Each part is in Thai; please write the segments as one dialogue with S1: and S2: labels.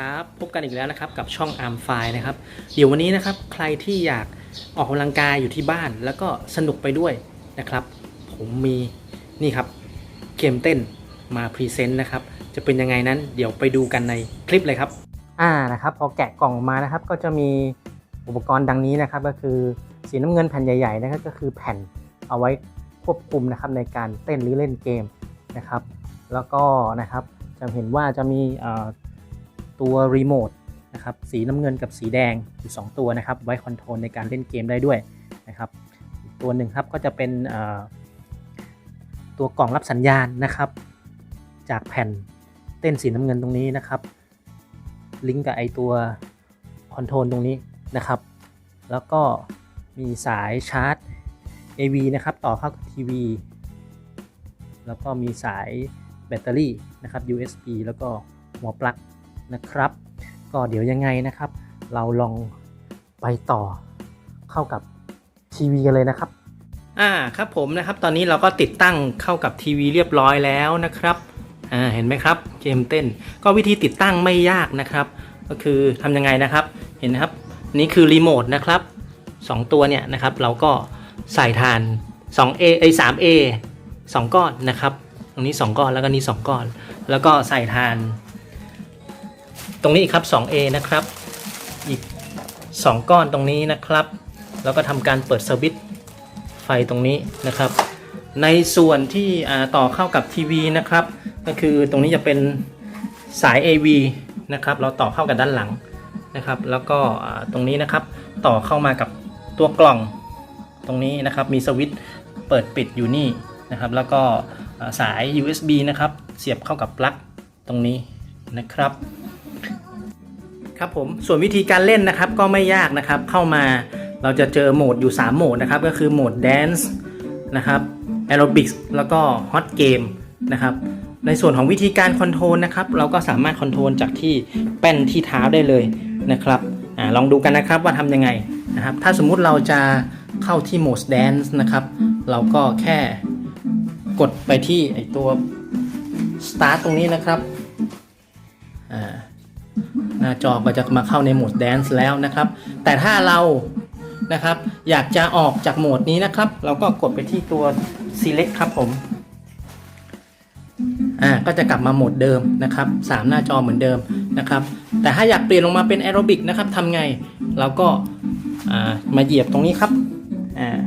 S1: ครับพบกันอีกแล้วนะครับกับช่อง Arm f i นะครับเดี๋ยววันนี้นะครับใครที่อยากออกกำลังกายอยู่ที่บ้าน แล้วก็สนุกไปด้วยนะครับ ผมมีนี่ครับเกมเต้นมาพรีเซนต์นะครับจะเป็นยังไงนั้นเดี๋ยวไปดูกันในคลิปเลยครับ อ่านะครับพอแกะกล่องมานะครับก็จะมีอุปกรณ์ดังนี้นะครับก็คือสีน้ำเงินแผ่นใหญ่ๆนะครับก็คือแผ่นเอาไว้ควบคุมนะครับในการเต้นหรือเล่นเกมนะครับ แล้วก็นะครับจะเห็นว่าจะมีอ่อ ตัวรีโมทนะครับสีน้ำเงินกับสีแดงอยู่ 2 ตัวนะครับ ไว้คอนโทรลในการเล่นเกมได้ด้วยนะครับตัวหนึ่งครับก็จะเป็นตัวกล่องรับสัญญาณนะครับ จากแผ่นเต้นสีน้ำเงินตรงนี้นะครับ ลิงก์กับไอตัวคอนโทรลตรงนี้นะครับ แล้วก็มีสายชาร์จ AV นะครับต่อเข้ากับทีวีแล้วก็มีสายแบตเตอรี่นะครับ USB แล้วก็หัวปลั๊ก นะครับ ก็เดี๋ยวยังไงนะครับ เราลองไปต่อเข้ากับทีวีกันเลยนะครับ อ่าครับผมนะครับ ตอนนี้เราก็ติดตั้งเข้ากับทีวีเรียบร้อยแล้วนะครับอ่าเห็นไหมครับเกมเต้น ก็วิธีติดตั้งไม่ยากนะครับ ก็คือทำยังไงนะครับ เห็นนะครับนี่คือรีโมทนะครับ 2 ตัวเนี่ยนะครับ เราก็ใส่ฐาน 2A ไอ้ 3A 2 ก้อนนะครับ ตรงนี้ 2 ก้อนแล้วก็นี้ 2 ก้อน แล้วก็ใส่ฐาน ตรงนี้อีกครับ 2A นะครับ อีก 2 ก้อนตรงนี้นะครับ แล้วก็ทำการเปิดสวิตช์ไฟตรงนี้นะครับ ในส่วนที่ต่อเข้ากับทีวีนะครับ ก็คือตรงนี้จะเป็นสาย AV นะครับ เราต่อเข้ากับด้านหลังนะครับ แล้วก็ตรงนี้นะครับ ต่อเข้ามากับตัวกล่องตรงนี้นะครับ มีสวิตช์เปิดปิดอยู่นี่นะครับ แล้วก็สาย USB นะครับ เสียบเข้ากับปลั๊กตรงนี้นะครับ ครับผมส่วนวิธีการเล่นนะครับก็ไม่ยากนะครับเข้ามาเราจะเจอโหมดอยู่ 3 โหมดนะครับก็คือโหมด Dance นะครับ Aerobics แล้วก็ Hot Game นะครับในส่วนของวิธีการคอนโทรลนะครับเราก็สามารถคอนโทรลจากที่แป้นที่เท้าได้เลยนะครับอลองดูกันนะครับว่าทำยังไงนะครับถ้าสมมุติเราจะเข้าที่โหมด Dance นะครับเราก็แค่กดไปที่ไอตัว Start ตรงนี้นะครับ หน้าจอก็จะมาเข้าในโหมด Dance แล้วนะครับ แต่ถ้าเรานะครับ อยากจะออกจากโหมดนี้นะครับ เราก็กดไปที่ตัว Select ครับผมอ่าก็จะกลับมาโหมดเดิมนะครับสามหน้าจอเหมือนเดิมนะครับ แต่ถ้าอยากเปลี่ยนลงมาเป็นแอโรบิกนะครับทำไงเราก็อ่ามาเหยียบตรงนี้ครับอ่า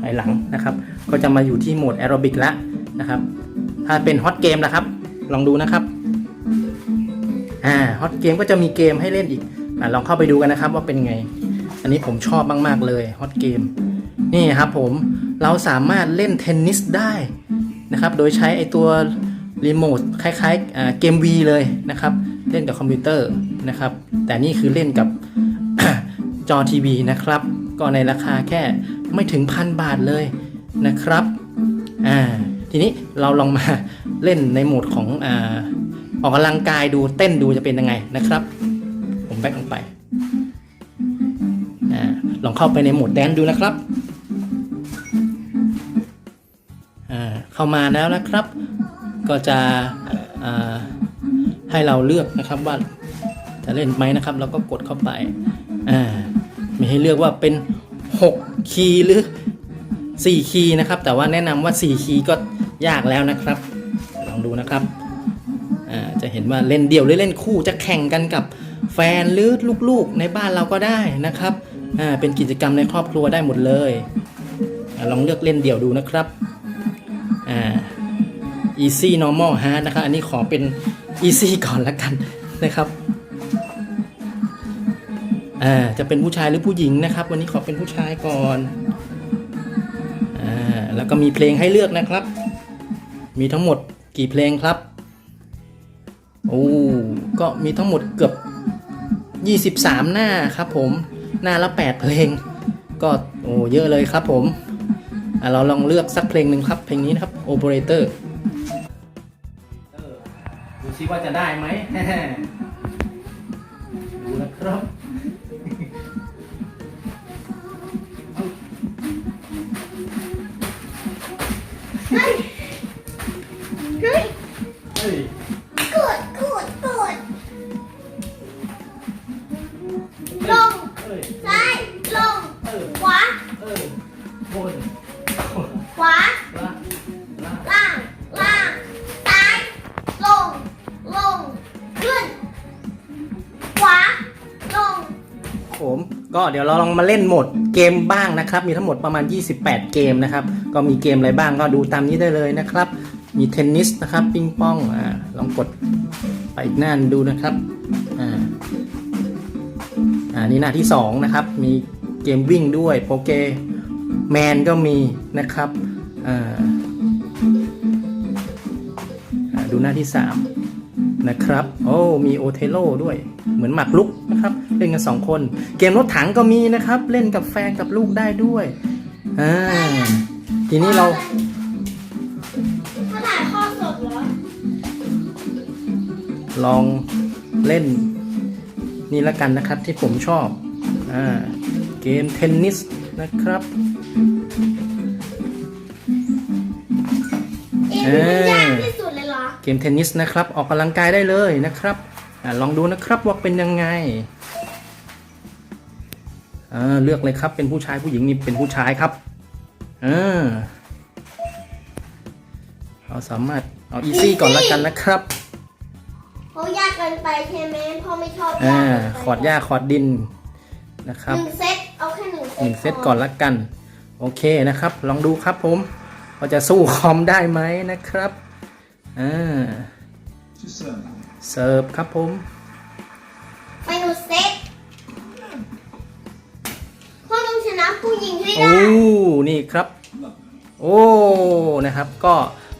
S1: ภายหลังนะครับ ก็จะมาอยู่ที่โหมดแอโรบิกแล้วนะครับ ถ้าเป็นฮอตเกมนะครับ ลองดูนะครับ อ่าฮอตเกมก็จะมีเกมให้เล่นอีกอลองเข้าไปดูกันนะครับว่าเป็นไง อันนี้ผมชอบมากๆเลยฮอตเกมนี่ครับผมเราสามารถเล่นเทนนิสได้นะครับโดยใช้ไอตัวรีโมทคล้ายๆเกม V เลยนะครับ เล่นกับคอมพิวเตอร์นะครับ แต่นี่คือเล่นกับจอทีวีนะครับ ก็ในราคาแค่ไม่ถึงพันบาทเลยนะครับอ่าทีนี้เราลองมาเล่นในโหมดของอ่า ออกกำลังกายดูเต้นดูจะเป็นยังไงนะครับ ผมแบกลงไปอลองเข้าไปในโหมดแดนดูนะครับเข้ามาแล้วนะครับ ก็จะให้เราเลือกนะครับว่าจะเล่นไหมนะครับเราก็กดเข้าไปมีให้เลือกว่าเป็น 6 คีย์หรือ 4 คีย์นะครับ แต่ว่าแนะนำว่า 4 คีย์ก็ยากแล้วนะครับ ลองดูนะครับ จะเห็นว่าเล่นเดี่ยวหรือเล่นคู่จะแข่งกันกับแฟนหรือลูกๆในบ้านเราก็ได้นะครับอ่าเป็นกิจกรรมในครอบครัวได้หมดเลยอลองเลือกเล่นเดี่ยวดูนะครับอ่า easy normal hard นะครับ อันนี้ขอเป็น easy ก่อนละกันนะครับอ่าจะเป็นผู้ชายหรือผู้หญิงนะครับ วันนี้ขอเป็นผู้ชายก่อนอ่าแล้วก็มีเพลงให้เลือกนะครับ มีทั้งหมดกี่เพลงครับ โอ้ก็มีทั้งหมดเกือบ 23 หน้าครับผมหน้าละ 8 เพลง ก็โอ้เยอะเลยครับผมเราลองเลือกสักเพลงหนึ่งครับ เพลงนี้นะครับ Operator ดูซิว่าจะได้ไหม ซ้ายลงขวาบ
S2: นขวา
S1: ล่างล่างซ้าย
S2: ลงลงขึ้นขวาลง
S1: ผมก็เดี๋ยวเราลองมาเล่นโหมดเกมบ้างนะครับ มีทั้งหมดประมาณ 28 เกมนะครับ ก็มีเกมอะไรบ้างก็ดูตามนี้ได้เลยนะครับ มีเทนนิสนะครับ ปิงปองอ่าลองกดไปอีกหน้านดูนะครับอ่า อ่านี่หน้าที่ 2 นะครับ มีเกมวิ่งด้วยโปเกแมนก็มีนะครับอ่าอ่าดูหน้าที่ 3 นะครับ โอ้มีโอเทโลด้วยเหมือนหมากลุกนะครับ เล่นกันสองคน เกมรถถังก็มีนะครับ เล่นกับแฟนกับลูกได้ด้วยอ่าทีนี้เรา
S2: ถ้าถ่ายข้อสดเหรอ
S1: ลองเล่น นี่ละกันนะครับที่ผมชอบอ่าเกมเทนนิสนะครับ
S2: เอ็มมันยากที่สุดเลยเหรอ
S1: เกมเทนนิสนะครับ ออกกำลังกายได้เลยนะครับอาลองดูนะครับว่าเป็นยังไงอ่าเลือกเลยครับเป็นผู้ชายผู้หญิงนี่เป็นผู้ชายครับอ่าเราสามารถเอาอีซี่ก่อนละกันนะครับ
S2: เพ ราะยากเกินไปใช่ไหมพ่อไม่ชอบ
S1: อ่ายา
S2: กเกินไป
S1: ขอดหญ้าขอดดินนะครับ
S2: หนึ่งเซตเอาแค่หนึ่งเซต
S1: หนึ่งเซตก่อนละกัน โอเคนะครับ ลองดูครับผมว่าจะสู้คอมได้ไหมนะครับอ่า
S3: Tu sais.
S1: เสิร์ฟครับผม
S2: ไปหนึ่งเซตพ่อต้องชนะผู้หญิงให้
S1: โอ้
S2: ได้
S1: นี่ครับ โอ้นะครับ ก็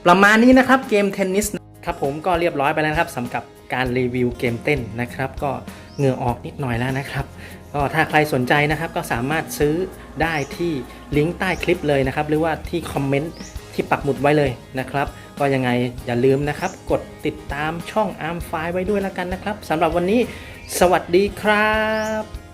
S1: ประมาณนี้นะครับเกมเทนนิสครับผมก็เรียบร้อยไปแล้วนะครับสำหรับ การรีวิวเกมเต้นนะครับ ก็เหงื่อออกนิดหน่อยแล้วนะครับ ก็ถ้าใครสนใจนะครับก็สามารถซื้อได้ที่ลิงก์ใต้คลิปเลยนะครับ หรือว่าที่คอมเมนต์ที่ปักหมุดไว้เลยนะครับ ก็ยังไงอย่าลืมนะครับ กดติดตามช่องอาร์มไฟไว้ด้วยแล้วกันนะครับสำหรับวันนี้ สวัสดีครับ